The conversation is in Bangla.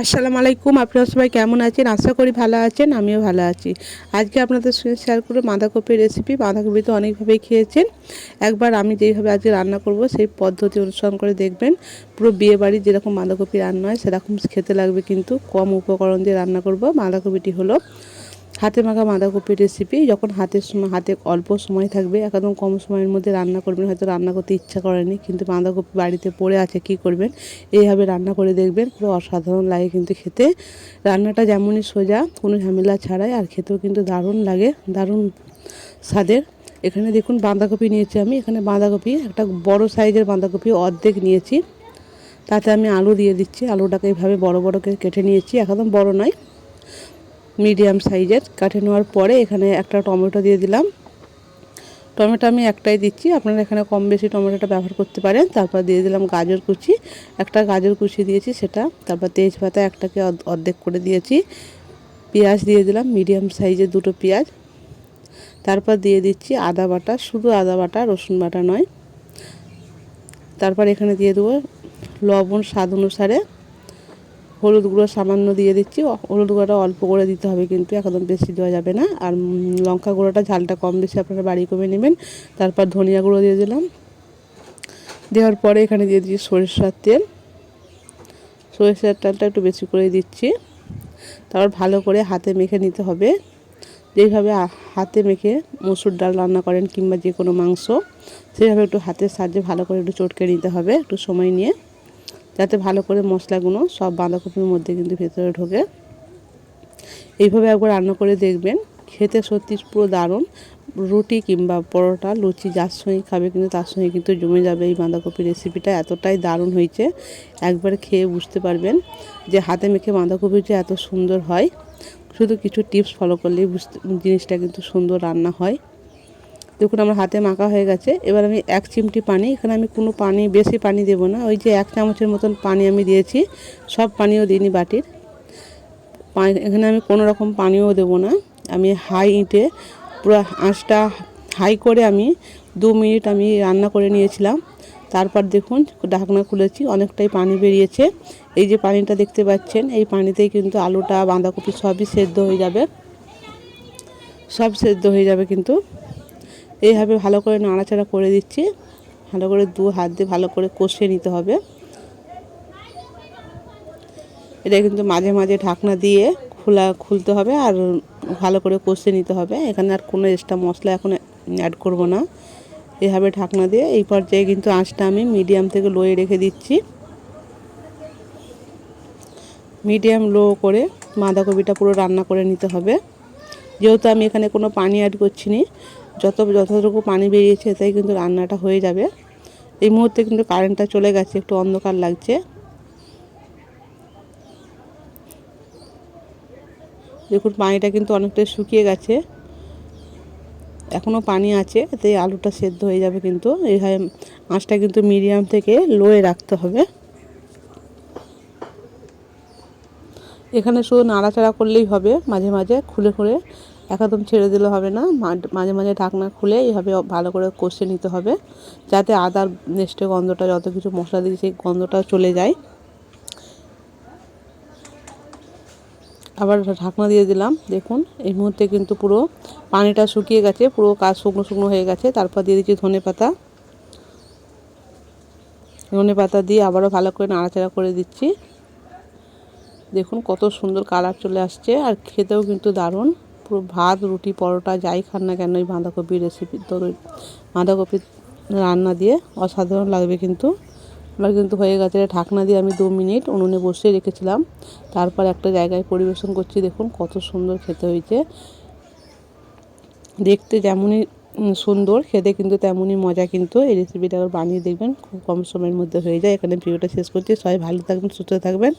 আসসালামু আলাইকুম, আপনারা সবাই কেমন আছেন? আশা করি ভালো আছেন, আমিও ভালো আছি। আজকে আপনাদের সঙ্গে শেয়ার করব বাঁধাকপির রেসিপি বাঁধাকপি তো অনেকভাবেই খেয়েছেন। একবার আমি যেইভাবে আজকে রান্না করব, সেই পদ্ধতি অনুসরণ করে দেখবেন। পুরো বিয়েবাড়ি যেরকম বাঁধাকপি রান্না হয়, সেরকম খেতে লাগবে কিন্তু কম উপকরণ দিয়ে রান্না করব। বাঁধাকপিটি হলো হাতে মাখা বাঁধাকপির রেসিপি যখন হাতের সময় হাতে অল্প সময় থাকবে, একদম কম সময়ের মধ্যে রান্না করবেন। হয়তো রান্না করতে ইচ্ছা করেনি, কিন্তু বাঁধাকপি বাড়িতে পড়ে আছে, কি করবেন? এইভাবে রান্না করে দেখবেন, পুরো অসাধারণ লাগে কিন্তু খেতে। রান্নাটা যেমনই সোজা, কোনো ঝামেলা ছাড়াই, আর খেতেও কিন্তু দারুণ লাগে, দারুণ স্বাদের। এখানে দেখুন বাঁধাকপি নিয়েছি আমি, এখানে বাঁধাকপি, একটা বড় সাইজের বাঁধাকপি অর্ধেক নিয়েছি। তাতে আমি আলু দিয়ে দিচ্ছি, আলুটাকে এইভাবে বড় বড় করে কেটে নিয়েছি, একদম বড় নয়। মিডিয়াম সাইজের। কাটে নেওয়ার পরে এখানে একটা টমেটো দিয়ে দিলাম। টমেটো আমি একটাই দিচ্ছি। আপনারা এখানে কম বেশি টমেটোটা ব্যবহার করতে পারেন। তারপর দিয়ে দিলাম গাজর কুচি। একটা গাজর কুচি দিয়েছি সেটা। তারপর তেজপাতা একটাকে অর্ধেক করে দিয়েছি। পেঁয়াজ দিয়ে দিলাম মিডিয়াম সাইজের দুটো পেঁয়াজ। তারপর দিয়ে দিচ্ছি আদা বাটা। শুধু আদা বাটা, রসুন বাটা নয়। তারপর এখানে দিয়ে দেবো লবণ স্বাদ অনুসারে। হলুদ গুঁড়ো সামান্য দিয়ে দিচ্ছি। হলুদ গুঁড়োটা অল্প করে দিতে হবে কিন্তু, একদম বেশি দেওয়া যাবে না। আর লঙ্কা গুঁড়োটা ঝালটা কম বেশি আপনারা বাড়ি কমে নেবেন। তারপর ধনিয়া গুঁড়ো দিয়ে দিলাম। দেওয়ার পরে এখানে দিয়ে দিচ্ছি সরিষার তেল। সরিষার তেলটা একটু বেশি করে দিচ্ছি। তারপর ভালো করে হাতে মেখে নিতে হবে। যেইভাবে হাতে মেখে মসুর ডাল রান্না করেন কিংবা যে কোনো মাংস সেইভাবে একটু হাতের সাহায্যে ভালো করে একটু চটকে নিতে হবে একটু সময় নিয়ে। যাতে ভালো করে মশলাগুলো সব বাঁধাকপির মধ্যে কিন্তু ভেতরে ঢোকে। এইভাবে একবার রান্না করে দেখবেন, খেতে সত্যি পুরো দারুণ। রুটি কিংবা পরোটা, লুচি যার সঙ্গে খাবে কিন্তু তার সঙ্গে কিন্তু জমে যাবে এই বাঁধাকপি রেসিপিটা এতটাই দারুণ হয়েছে, একবার খেয়ে বুঝতে পারবেন যে হাতে মেখে বাঁধাকপি যে এত সুন্দর হয়। শুধু কিছু টিপস ফলো করলেই বুঝতে, জিনিসটা কিন্তু সুন্দর রান্না হয়। দেখুন আমার হাতে মাখা হয়ে গেছে। এবার আমি এক চিমটি পানি, এখানে আমি কোনো পানি, বেশি পানি দেব না। ওই যে এক চামচের মতন পানি আমি দিয়েছি, সব পানিও দিইনি বাটির। এখানে আমি কোনো রকম পানিও দেব না। আমি হাই ইটে পুরো আঁচটা হাই করে আমি দু মিনিট আমি রান্না করে নিয়েছিলাম। তারপর দেখুন, ঢাকনা খুলেছি, অনেকটাই পানি বেরিয়েছে। এই যে পানিটা দেখতে পাচ্ছেন, এই পানিতেই কিন্তু আলুটা, বাঁধাকপি সবই সেদ্ধ হয়ে যাবে। সব সেদ্ধ হয়ে যাবে কিন্তু। এইভাবে ভালো করে নাড়াচাড়া করে দিচ্ছি। ভালো করে দু হাত দিয়ে ভালো করে কষিয়ে নিতে হবে। এটা কিন্তু মাঝে মাঝে ঢাকনা দিয়ে খোলা খুলতে হবে আর ভালো করে কষিয়ে নিতে হবে। এখানে আর কোনো এক্সট্রা মশলা এখন অ্যাড করব না। এভাবে ঢাকনা দিয়ে এই পর্যায়ে কিন্তু আঁচটা আমি মিডিয়াম থেকে লোয়ে রেখে দিচ্ছি। মিডিয়াম লো করে বাঁধাকপিটা পুরো রান্না করে নিতে হবে। যেহেতু আমি এখানে কোনো পানি অ্যাড করছি নি যত যতটুকু পানি বেরিয়েছে এতেই কিন্তু রান্নাটা হয়ে যাবে। এই মুহূর্তে কিন্তু কারেন্টটা চলে গেছে, একটু অন্ধকার লাগছে। দেখুন, পানিটা কিন্তু অনেকটাই শুকিয়ে গেছে। এখনও পানি আছে এতে আলুটা সেদ্ধ হয়ে যাবে কিন্তু। এইভাবে আঁচটা কিন্তু মিডিয়াম থেকে লোয়ে রাখতে হবে। এখানে শুধু নাড়াচাড়া করলেই হবে, মাঝে মাঝে খুলে খুলে একদম ছেড়ে দিলে হবে না। মাঝে মাঝে ঢাকনা খুলে এইভাবে ভালো করে কষে নিতে হবে, যাতে আদার নেস্টে গন্ধটা, যত কিছু মশলা দিয়ে সেই গন্ধটা চলে যায়। আবার ঢাকনা দিয়ে দিলাম, দেখুন এই মুহূর্তে কিন্তু পুরো পানিটা শুকিয়ে গেছে, পুরো কাজ শুকনো শুকনো হয়ে গেছে। তারপর দিয়ে দিচ্ছি ধনে পাতা। ধনে পাতা দিয়ে আবারও ভালো করে নাড়াচাড়া করে দিচ্ছি। দেখুন কত সুন্দর কালার চলে আসছে আর খেতেও কিন্তু দারুণ। পুরো ভাত, রুটি, পরোটা যাই খান না কেন এই বাঁধাকপির রেসিপি তো বাঁধাকপির রান্না দিয়ে অসাধারণ লাগবে কিন্তু। আমার কিন্তু হয়ে গেছে ঢাকনা দিয়ে আমি দু মিনিট উনুনে বসিয়ে রেখেছিলাম। তারপর একটা জায়গায় পরিবেশন করছি, দেখুন কত সুন্দর খেতে হয়েছে। দেখতে যেমনই সুন্দর, খেতে কিন্তু তেমনই মজা কিন্তু। এই রেসিপিটা আবার বানিয়ে দেখবেন, খুব কম সময়ের মধ্যে হয়ে যায়। এখানে ভিডিওটা শেষ করছি। সবাই ভালো থাকবেন, সুস্থ থাকবেন।